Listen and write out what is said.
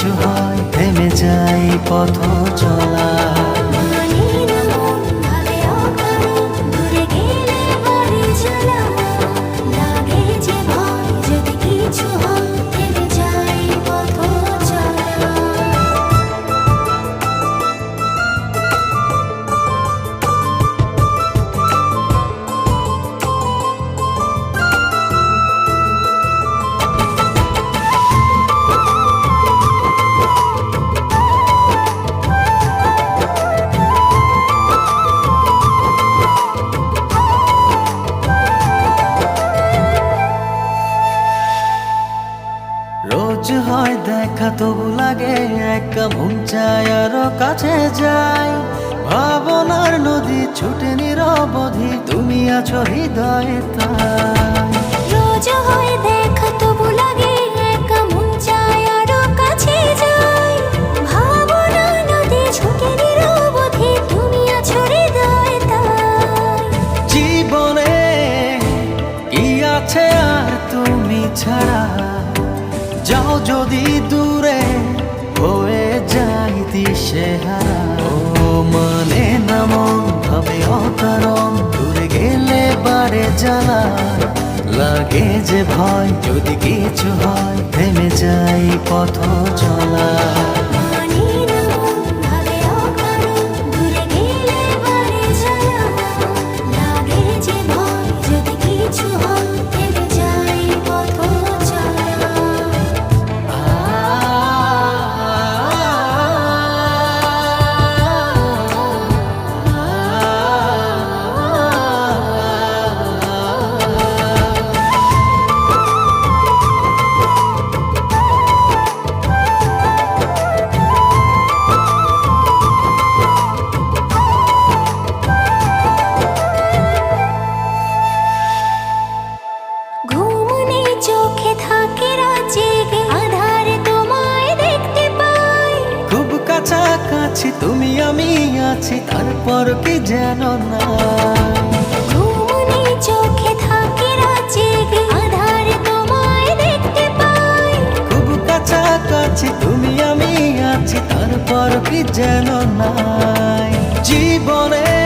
কিছু হয় থেমে যাই পথ চলা। হয় দেখা তবু লাগে একা মন চায় আরও কাছে যাই। ভাবনার নদী ছুটে নিরবধি তুমি আছো হৃদয়ে তাই। রোজ হয় দেখা তবু লাগে একা মন চায় আরও কাছে যাই। ভাবনা নদী ছুটে নিরবধি তুমি আছো হৃদয়ে তাই। জীবনে কি আছে আর তুমি ছাড়া? যদি দূরে হয়ে যাই দিশেহারা ও মানে নাম ভাবে অকারণ, দূরে গেলে পারে জ্বালা লাগে যে ভয় যদি কিছু হয়, থেমে যাই পথ চলা কাছাকাছি তুমি আমি আছি তারপর কি যেন না। ঘুমনে চোখে থাকে রাত জেগে আধারে তোমায় দেখতে পাই। খুব কাছাকাছি তুমি আমি আছি তারপর কি যেন নাই। জীবনে